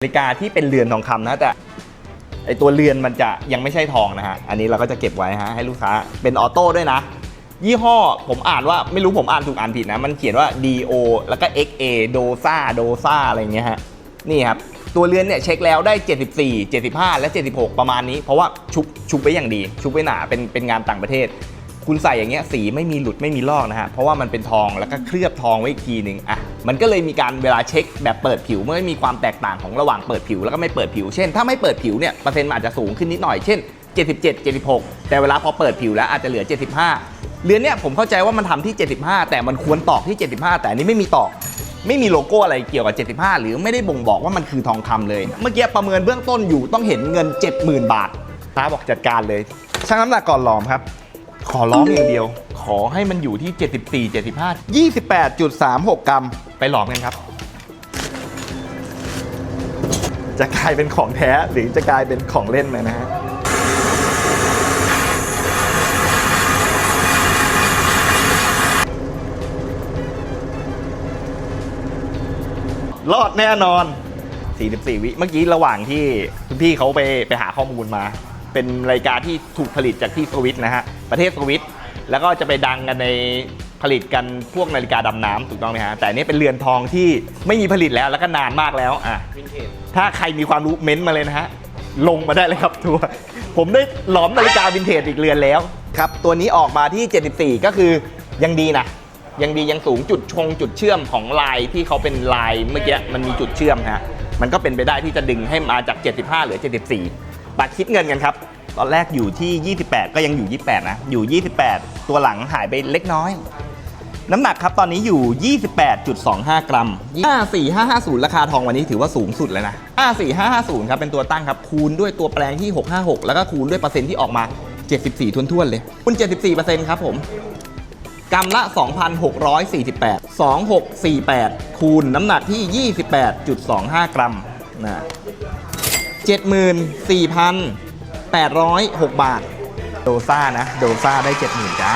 นาฬิกาที่เป็นเรือนทองคำนะแต่ไอตัวเรือนมันจะยังไม่ใช่ทองนะฮะอันนี้เราก็จะเก็บไว้ฮะให้ลูกค้าเป็นออโต้ด้วยนะ ยี่ห้อผมอ่านว่าไม่รู้ผมอ่านถูกอ่านผิดนะ มันเขียนว่า DO แล้วก็ XA โดซาโดซาอะไรเงี้ยฮะนี่ครับ ตัวเรือนเนี่ยเช็คแล้วได้ 74 75 และ 76 ประมาณนี้ เพราะว่าชุบชุบไว้อย่างดี ชุบไว้หนาเป็นเป็นงานต่างประเทศ คุณใส่อย่างเงี้ยสีไม่มีหลุดไม่มีลอกนะฮะเพราะว่ามันเป็นทองแล้วก็เคลือบทองไว้อีกทีหนึ่งอะ มันก็เลยมีการเวลาเช็คแบบเปิดผิวเมื่อมีความแตกต่างของระหว่างเปิดผิวแล้วก็ไม่เปิดผิว เช่น ถ้าไม่เปิดผิวเนี่ยเปอร์เซ็นต์มันอาจจะสูงขึ้นนิดหน่อยเช่น 77 76 แต่เวลาพอเปิดผิวแล้วอาจจะเหลือ 75เรือนเนี่ยผมเข้าใจว่ามันทำที่ 75 แต่มันควรตอกที่ 75 แต่อันนี้ไม่มีตอกไม่มีโลโก้อะไรเกี่ยวกับ 75 หรือไม่ได้บ่งบอกว่ามันคือทองคำเลย เมื่อกี้ประเมินเบื้องต้นอยู่ต้องเห็นเงิน 70,000 บาทท้าบอกจัดการเลยช่างน้ำหนักก่อนหลอมครับ ขอร้องอย่างเดียวข อให้มันอยู่ที่ 74 75 28.36 กรัม ไปหลอมกันครับ จะกลายเป็นของแท้หรือจะกลายเป็นของเล่นไหมนะฮะรอดแน่นอน 44 วิเมื่อกี้ระหว่างที่คุณพี่เขาไปไปหาข้อมูลมา เป็นรายการที่ถูกผลิตจากที่สวิตนะฮะ ประเทศสวิต แล้วก็จะไปดังกันในผลิตกันพวกนาฬิกาดำน้ำถูกต้องไหมฮะแต่อันนี้เป็นเรือนทองที่ไม่มีผลิตแล้วแล้วก็นานมากแล้วอะถ้าใครมีความรู้เม้นต์มาเลยนะฮะลงมาได้เลยครับทัวร์ผมได้หลอมนาฬิกาวินเทจอีกเรือนแล้วครับตัวนี้ออกมาที่ 74 ก็คือยังดีนะยังดียังสูงจุดชงจุดเชื่อมของลายที่เขาเป็นลายเมื่อกี้มันมีจุดเชื่อมฮะมันก็เป็นไปได้ที่จะดึงให้มาจาก 75เหลือ 74 บัตรคิดเงินกันครับ ตอนแรกอยู่ที่ 28 ก็ยังอยู่ 28 นะ อยู่ 28 ตัวหลังหายไปเล็กน้อย น้ำหนักครับตอนนี้อยู่ 28.25 กรัม 54550 ราคาทองวันนี้ถือว่าสูงสุดเลยนะ 54550 ครับเป็นตัวตั้งครับคูณด้วยตัวแปลงที่ 656 แล้วก็คูณด้วยเปอร์เซ็นต์ที่ออกมา 74ท้วนๆเลยคุณ74%ครับผมกรัมละ 2,648 2648 คูณน้ำหนักที่ 28.25 กรัมนะ 806 บาท โดซ่านะ โดซ่าได้ 70,000จ้า